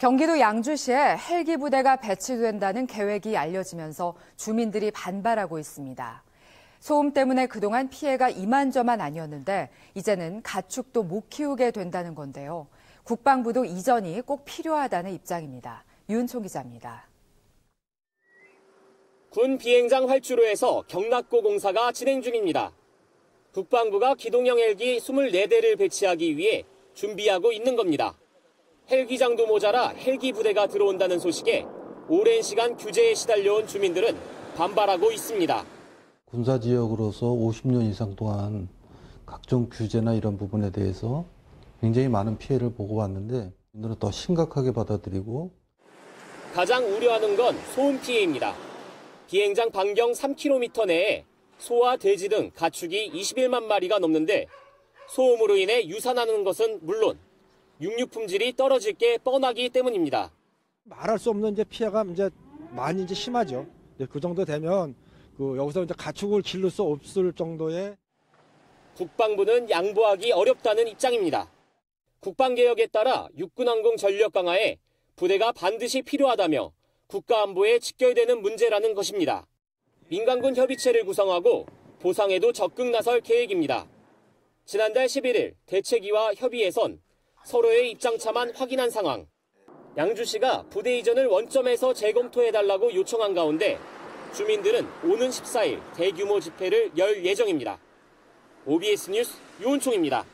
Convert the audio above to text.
경기도 양주시에 헬기 부대가 배치된다는 계획이 알려지면서 주민들이 반발하고 있습니다. 소음 때문에 그동안 피해가 이만저만 아니었는데 이제는 가축도 못 키우게 된다는 건데요. 국방부도 이전이 꼭 필요하다는 입장입니다. 윤총 기자입니다. 군 비행장 활주로에서 경락고 공사가 진행 중입니다. 국방부가 기동형 헬기 24대를 배치하기 위해 준비하고 있는 겁니다. 헬기장도 모자라 헬기 부대가 들어온다는 소식에 오랜 시간 규제에 시달려온 주민들은 반발하고 있습니다. 군사 지역으로서 50년 이상 동안 각종 규제나 이런 부분에 대해서 굉장히 많은 피해를 보고 왔는데 이들은 더 심각하게 받아들이고 가장 우려하는 건 소음 피해입니다. 비행장 반경 3km 내에 소와 돼지 등 가축이 21만 마리가 넘는데 소음으로 인해 유산하는 것은 물론 육류 품질이 떨어질 게 뻔하기 때문입니다. 말할 수 없는 이제 피해가 이제 많이 이제 심하죠. 그 정도 되면 그 여기서 이제 가축을 기를 수 없을 정도의 국방부는 양보하기 어렵다는 입장입니다. 국방개혁에 따라 육군항공 전력 강화에 부대가 반드시 필요하다며 국가안보에 직결되는 문제라는 것입니다. 민간군 협의체를 구성하고 보상에도 적극 나설 계획입니다. 지난달 11일 대책위와 협의에선 서로의 입장차만 확인한 상황. 양주시가 부대 이전을 원점에서 재검토해달라고 요청한 가운데 주민들은 오는 14일 대규모 집회를 열 예정입니다. OBS 뉴스 유은총입니다.